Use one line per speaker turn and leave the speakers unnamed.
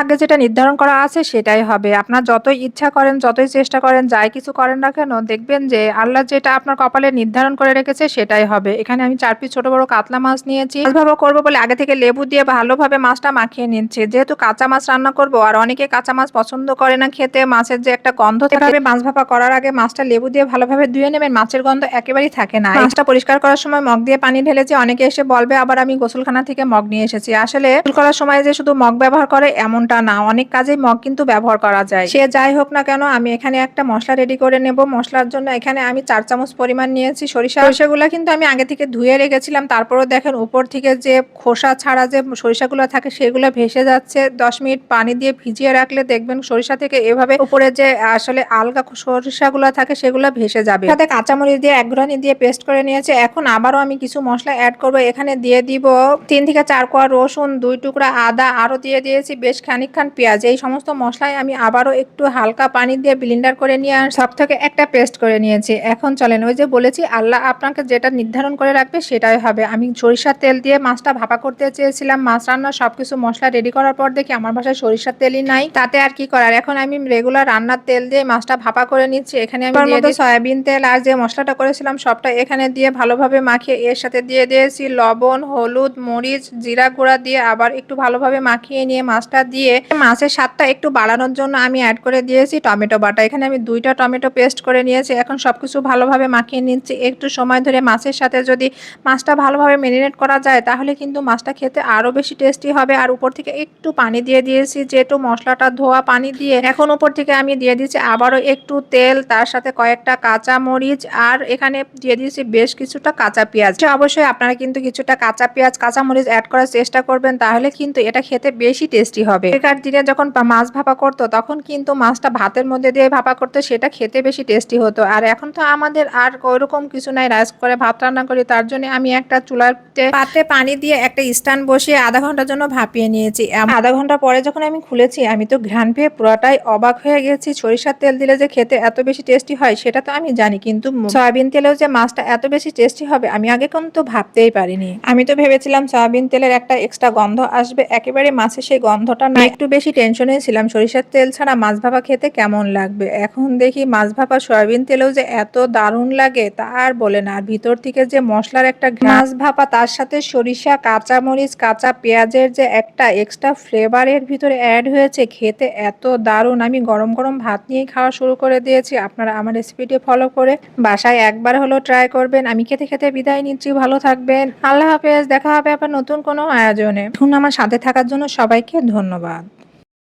ভাগ্যে যেটা নির্ধারণ করা আছে সেটাই হবে। আপনার যতই ইচ্ছা করেন, যতই চেষ্টা করেন, যাই কিছু করেন না কেন, দেখবেন যে আল্লাহ যেটা আপনার কপালে নির্ধারণ করে রেখেছে সেটাই হবে। এখানে আমি চার পিস ছোট বড় কাতলা মাছ নিয়েছি। ভাবে করব বলে আগে থেকে লেবু দিয়ে ভালোভাবে মাছটা মাখিয়ে নিচ্ছি। যেহেতু কাঁচা মাছ রান্না করব আর অনেকে কাঁচা মাছ পছন্দ করে না খেতে, মাছের যে একটা গন্ধ থাকে মাছ ভাপা করার আগে মাছটা লেবু দিয়ে ভালোভাবে ধুয়ে নেবেন, মাছের গন্ধ একেবারেই থাকে না। মাছটা পরিষ্কার করার সময় মগ দিয়ে পানি ঢেলেছি, অনেকে এসে বলবে আবার আমি গোসলখানা থেকে মগ নিয়ে এসেছি। আসলে করার সময় যে শুধু মগ ব্যবহার করে এমনটা না, অনেক কাজেই মগ কিন্তু ব্যবহার করা যায়। সে যাই হোক না কেন, আমি এখানে একটা মশলা রেডি করে নেব। মশলার জন্য এখানে আমি চার চামচ পরিমাণ নিয়েছি। সরিষা সরিষাগুলো কিন্তু আমি আগে থেকে ধুয়ে রেখেছিলাম। তারপরেও দেখেন উপর থেকে যে খোসা ছাড়া যে সরিষাগুলো থাকে, সেগুলো ভেসে যাচ্ছে। দশ মিনিট পানি দিয়ে ভিজিয়ে রাখলে দেখবেন সরিষা থেকে এভাবে উপরে যে আসলে আলগা সরিষাগুলো থাকে, সেগুলো ভেসে যাবে। সাথে কাঁচামরিচ দিয়ে এক ঘরানি দিয়ে পেস্ট করে নিয়েছে। এখন আবারও আমি কিছু মশলা অ্যাড করব। এখানে দিয়ে দিব তিন থেকে চার কোয়া রসুন, দুই টুকরা আদা, আরও দিয়ে দিয়েছি। বেশ খানিকখান পেঁয়াজ এই সমস্ত মশলাই আমি আবারও একটু হালকা পানি দিয়ে ব্লিন্ডার করে নিয়ে সব থেকে একটা পেস্ট করে নিয়েছি। এখন চলেন ওই যে বলেছি আল্লাহ আপনাকে যেটা নির্ধারণ করে রাখবে সেটাই হবে। আমি সরিষার তেল দিয়ে মাছটা ভাপা করতে চেয়েছিলাম মাছ রান্নার সবকিছু মশলা রেডি করার পর দেখি আমার বাসায় সরিষার তেলই নাই। তাতে আর কি করার? এখন আমি রেগুলার রান্নার তেল দিয়ে মাছটা ভাপা করে নিচ্ছি। এখানে আমি সয়াবিন তেল আর যে মশলাটা করেছিলাম সবটা এখানে দিয়ে ভালোভাবে মাখিয়ে এর সাথে দিয়ে দিয়েছি লবণ হলুদ মরিচ জিরা গুঁড়া দিয়ে আবার একটু ভালোভাবে মাখিয়ে নিয়ে মাছটা দিয়ে মাছের স্বাদটা একটু বাড়ানোর জন্য আমি অ্যাড করে দিয়েছি টমেটো বাটা। এখানে আমি দুইটা টমেটো পেস্ট করে নিয়েছি। এখন সবকিছু ভালোভাবে মাখিয়ে নিচ্ছি। একটু সময় ধরে মাছের সাথে যদি মাছটা ভালোভাবে ম্যারিনেট করা যায়, তাহলে কিন্তু মাছটা খেতে আরও বেশি টেস্টি হবে। আর উপর থেকে একটু পানি দিয়ে দিয়েছি, যেহেতু মশলাটা ধোয়া পানি দিয়ে। এখন উপর থেকে আমি দিয়ে দিয়েছি আবারও একটু তেল, তার সাথে কয়েকটা কাঁচা মরিচ, আর এখানে দিয়ে দিয়েছি বেশ কিছুটা কাঁচা পেঁয়াজ। অবশ্যই আপনারা কিন্তু কিছুটা কাঁচা পেঁয়াজ, কাঁচা মরিচ অ্যাড করার চেষ্টা করবেন, তাহলে কিন্তু এটা খেতে বেশি টেস্টি হবে। এখান দিনে যখন মাছ ভাপা করতো, তখন কিন্তু মাছটা ভাতের মধ্যে দিয়ে ভাপা করতো, সেটা খেতে বেশি টেস্টি হতো। আর এখন তো আমাদের আর ওইরকম কিছু নাই রাইস করে ভাত রান্না করি, তার জন্য আমি একটা চুলার পাত্রে পানি দিয়ে একটা স্ট্যান্ড বসিয়ে আধা ঘণ্টার জন্য ভাপিয়ে নিয়েছি। আধা ঘণ্টা পরে যখন আমি খুলেছি, আমি তো ঘ্রাণ পেয়ে পুরোটাই অবাক হয়ে গেছি। সরিষার তেল দিলে যে খেতে এত বেশি টেস্টি হয়, সেটা তো আমি জানি, কিন্তু সয়াবিন তেলেও যে মাছটা এত বেশি টেস্টি হবে, আমি আগে কিন্তু ভাবতেই পারিনি। আমি তো ভেবেছিলাম সয়াবিন তেলের একটা এক্সট্রা গন্ধ আসবে, একেবারে মাছের সেই গন্ধটা না একটু বেশি টেনশনে ছিলাম। সরিষার তেল ছাড়া মাছ ভাপা খেতে কেমন লাগবে? এখন দেখি মাছ ভাপা সয়াবিন তেলেও যে এত দারুণ লাগে তা আর বলে না। আর ভিতর থেকে যে মশলার একটা মাছ ভাপা তার সাথে সরিষা কাঁচা মরিচ কাঁচা পেঁয়াজের যে একটা এক্সট্রা ফ্লেভারের ভিতরে অ্যাড হয়েছে, খেতে এত দারুণ। আমি গরম গরম ভাত নিয়েই খাওয়া শুরু করে দিয়েছি। আপনারা আমার রেসিপিটি ফলো করে বাসায় একবার হলো ট্রাই করবেন। আমি খেতে খেতে বিদায় নিচ্ছি। ভালো থাকবেন। আল্লাহ হাফেজ। দেখা হবে আবার নতুন কোনো আয়োজনে। এখন আমার সাথে থাকার জন্য সবাইকে ধন্যবাদ।